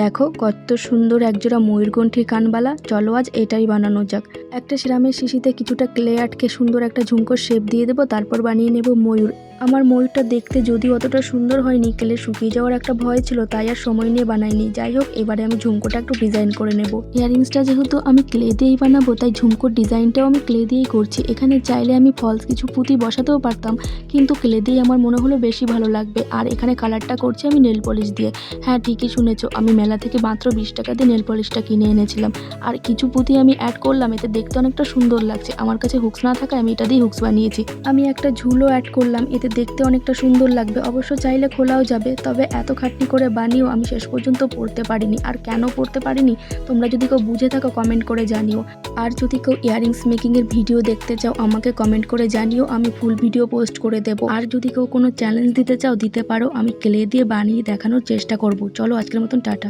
দেখো, কত সুন্দর একজোড়া ময়ূরকণ্ঠী কানবালা। চলো আজ এটাই বানানো যাক। একটা সিরামের শিশিতে কিছুটা ক্লে আটকে সুন্দর একটা ঝুমকোর শেপ দিয়ে দেবো, তারপর বানিয়ে নেব ময়ূর। আমার ময়ূরটা দেখতে যদি অতটা সুন্দর হয়নি, ক্লে শুকিয়ে যাওয়ার একটা ভয় ছিল, তাই আর সময় নিয়ে বানাইনি। যাই হোক, এবারে আমি ঝুমকোটা একটু ডিজাইন করে নেব। ইয়ারিংসটা যেহেতু আমি ক্লে দিয়েই বানাবো, তাই ঝুমকোর ডিজাইনটাও আমি ক্লে দিয়েই করছি। এখানে চাইলে আমি ফলস কিছু পুঁতি বসাতেও পারতাম, কিন্তু ক্লে দিয়ে আমার মনে হলো বেশি ভালো লাগবে। আর এখানে কালারটা করছি আমি নেল পলিশ দিয়ে। হ্যাঁ ঠিকই শুনেছো, আমি মেলা থেকে মাত্র বিশ টাকা দিয়ে নেল পলিশটা কিনে এনেছিলাম। আর কিছু পুঁতি আমি অ্যাড করলাম, এতে দেখতে অনেকটা সুন্দর লাগছে। আমার কাছে হুকস না থাকায় আমি এটা দিয়ে হুকস বানিয়েছি। আমি একটা ঝুলো অ্যাড করলাম, এতে দেখতে অনেকটা সুন্দর লাগবে। অবশ্য চাইলে খোলাও যাবে, তবে এত খাটনি করে বানিয়েও আমি শেষ পর্যন্ত পড়তে পারিনি। আর কেন পড়তে পারিনি? তোমরা যদি কেউ বুঝে থাকো কমেন্ট করে জানিও। আর যদি কেউ ইয়ারিংস মেকিংয়ের ভিডিও দেখতে চাও, আমাকে কমেন্ট করে জানিও, আমি ফুল ভিডিও পোস্ট করে দেবো। আর যদি কেউ কোনো চ্যালেঞ্জ দিতে চাও, দিতে পারো। আমি ক্লে দিয়ে বানিয়ে দেখানোর চেষ্টা করব। চলো, আজকের মতন, টাটা।